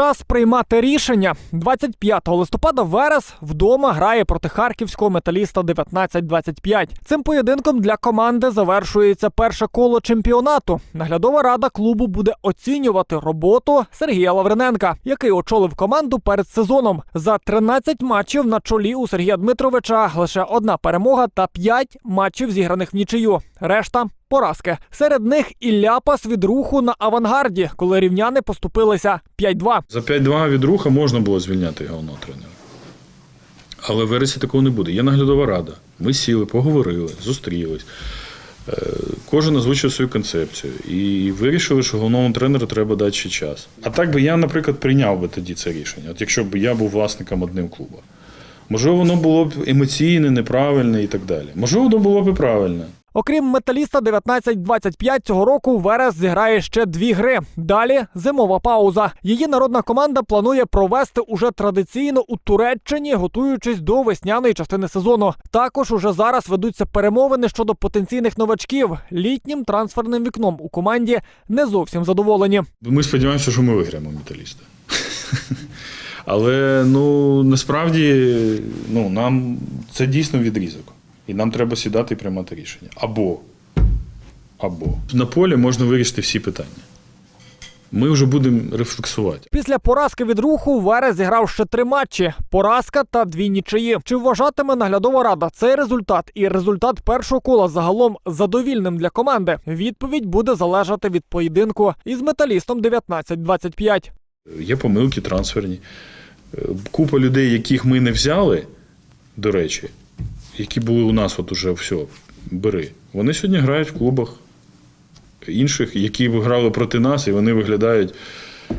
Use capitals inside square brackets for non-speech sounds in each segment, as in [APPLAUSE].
час приймати рішення. 25 листопада Верес вдома грає проти харківського металіста 19-25. Цим поєдинком для команди завершується перше коло чемпіонату. Наглядова рада клубу буде оцінювати роботу Сергія Лавриненка, який очолив команду перед сезоном. За 13 матчів на чолі у Сергія Дмитровича лише одна перемога та 5 матчів зіграних в нічию. Решта поразки. Серед них і ляпас від руху на авангарді, коли рівняни поступилися 5-2. За 5-2 від руха можна було звільняти головного тренера. Але в вересі такого не буде. Є наглядова рада. Ми сіли, поговорили, зустрілись. Е, Кожен озвучив свою концепцію і вирішили, що головному тренеру треба дати ще час. А так би я, наприклад, прийняв би тоді це рішення, от якщо б я був власником одним клубу. Можливо, воно було б емоційне, неправильне і так далі. Можливо, воно було б і правильне. Окрім металіста 19-25 цього року Верес зіграє ще дві гри. Далі зимова пауза. Її народна команда планує провести уже традиційно у Туреччині, готуючись до весняної частини сезону. Також уже зараз ведуться перемовини щодо потенційних новачків. Літнім трансферним вікном у команді не зовсім задоволені. Ми сподіваємося, що ми виграємо металіста. [LAUGHS] Але ну насправді ну, нам це дійсно відрізок. І нам треба сідати і приймати рішення. Або, або на полі можна вирішити всі питання. Ми вже будемо рефлексувати. Після поразки від руху Верес зіграв ще три матчі: поразка та дві нічиї. Чи вважатиме наглядова рада цей результат і результат першого кола загалом задовільним для команди? Відповідь буде залежати від поєдинку із металістом 19-25. Є помилки трансферні. Е, Купа людей, яких ми не взяли, до речі, які були у нас, от уже все, бери. Вони сьогодні грають в клубах інших, які грали проти нас, і вони виглядають е,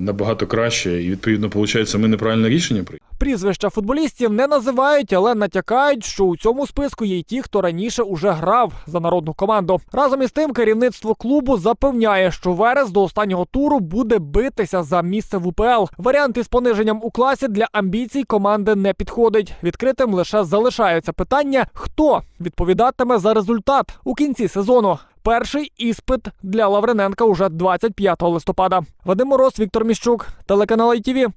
набагато краще. І відповідно, виходить, ми неправильне рішення прийняли. Прізвища футболістів не називають, але натякають, що у цьому списку є й ті, хто раніше уже грав за народну команду. Разом із тим, керівництво клубу запевняє, що Верес до останнього туру буде битися за місце в УПЛ. Варіант із пониженням у класі для амбіцій команди не підходить. Відкритим лише залишається питання, хто відповідатиме за результат у кінці сезону. Перший іспит для Лаврененка уже 25 листопада. Вадим Мороз, Віктор Міщук, телеканал ITV.